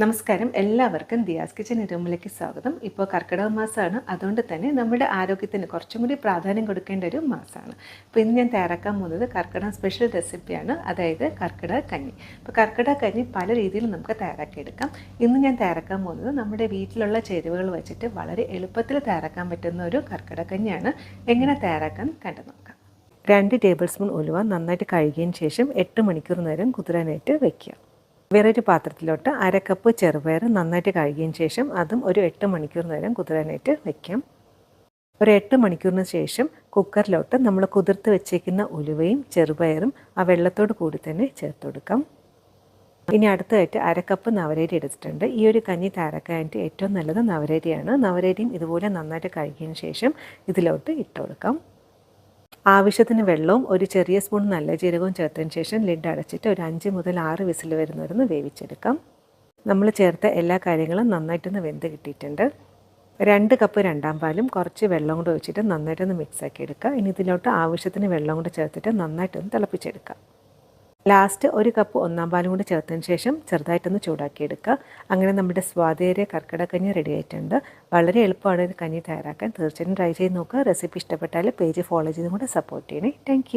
നമസ്കാരം. എല്ലാവർക്കും ദിയാസ് കിച്ചൻ റൂമിലേക്ക് സ്വാഗതം. ഇപ്പോൾ കർക്കിടക മാസമാണ്. അതുകൊണ്ട് തന്നെ നമ്മുടെ ആരോഗ്യത്തിന് കുറച്ചും കൂടി പ്രാധാന്യം കൊടുക്കേണ്ട ഒരു മാസമാണ്. അപ്പോൾ ഇന്ന് ഞാൻ തയ്യാറാക്കാൻ പോകുന്നത് കർക്കിടക സ്പെഷ്യൽ റെസിപ്പിയാണ്. അതായത് കർക്കിടക കഞ്ഞി. അപ്പോൾ കർക്കിടക കഞ്ഞി പല രീതിയിൽ നമുക്ക് തയ്യാറാക്കിയെടുക്കാം. ഇന്ന് ഞാൻ തയ്യാറാക്കാൻ പോകുന്നത് നമ്മുടെ വീട്ടിലുള്ള ചേരുവകൾ വെച്ചിട്ട് വളരെ എളുപ്പത്തിൽ തയ്യാറാക്കാൻ പറ്റുന്ന ഒരു കർക്കിടക കഞ്ഞിയാണ്. എങ്ങനെ തയ്യാറാക്കാൻ കണ്ടു നോക്കാം. രണ്ട് ടേബിൾ സ്പൂൺ ഉലുവ നന്നായിട്ട് കഴുകിയതിന് ശേഷം എട്ട് മണിക്കൂർ നേരം കുതിരാനായിട്ട് വെക്കുക. വേറൊരു പാത്രത്തിലോട്ട് അര കപ്പ് ചെറുപയർ നന്നായിട്ട് കഴുകിയതിന് ശേഷം അതും ഒരു എട്ട് മണിക്കൂർ നേരം കുതിരാനായിട്ട് വെക്കാം. ഒരു എട്ട് മണിക്കൂറിന് ശേഷം കുക്കറിലോട്ട് നമ്മൾ കുതിർത്ത് വെച്ചേക്കുന്ന ഉലുവയും ചെറുപയറും ആ വെള്ളത്തോട് കൂടി തന്നെ ചേർത്ത് കൊടുക്കാം. ഇനി അടുത്തതായിട്ട് അരക്കപ്പ് നവരേരി എടുത്തിട്ടുണ്ട്. ഈ ഒരു കഞ്ഞി തയ്യാറാക്കാനായിട്ട് ഏറ്റവും നല്ലത് നവരേരിയാണ്. നവരേരിയും ഇതുപോലെ നന്നായിട്ട് കഴുകിയതിന് ശേഷം ഇതിലോട്ട് ഇട്ട് കൊടുക്കാം. ആവശ്യത്തിന് വെള്ളവും ഒരു ചെറിയ സ്പൂൺ നല്ല ജീരകവും ചേർത്തതിന് ശേഷം ലിഡ് അടച്ചിട്ട് ഒരു അഞ്ച് മുതൽ ആറ് വിസിൽ വരുന്നവരൊന്ന് വേവിച്ചെടുക്കാം. നമ്മൾ ചേർത്ത എല്ലാ കാര്യങ്ങളും നന്നായിട്ടൊന്ന് വെന്ത് കിട്ടിയിട്ടുണ്ട്. രണ്ട് കപ്പ് രണ്ടാം പാലും കുറച്ച് വെള്ളം കൂടെ ഒഴിച്ചിട്ട് നന്നായിട്ടൊന്ന് മിക്സ് ആക്കി എടുക്കുക. ഇനി ഇതിലോട്ട് ആവശ്യത്തിന് വെള്ളം കൂടെ ചേർത്തിട്ട് നന്നായിട്ടൊന്ന് തിളപ്പിച്ചെടുക്കാം ലാസ്റ്റ് ഒരു കപ്പ് ഒന്നാം പാലും കൂടി ചേർത്തതിന് ശേഷം ചെറുതായിട്ടൊന്ന് ചൂടാക്കിയെടുക്കുക. അങ്ങനെ നമ്മുടെ സ്വാദേരിയ കർക്കിടക്കഞ്ഞി റെഡി ആയിട്ടുണ്ട്. വളരെ എളുപ്പമാണ് ഒരു കഞ്ഞി തയ്യാറാക്കാൻ. തീർച്ചയായും ട്രൈ ചെയ്ത് നോക്കുക. റെസിപ്പി ഇഷ്ടപ്പെട്ടാൽ പേജ് ഫോളോ ചെയ്തും കൂടെ സപ്പോർട്ട് ചെയ്യണേ. താങ്ക്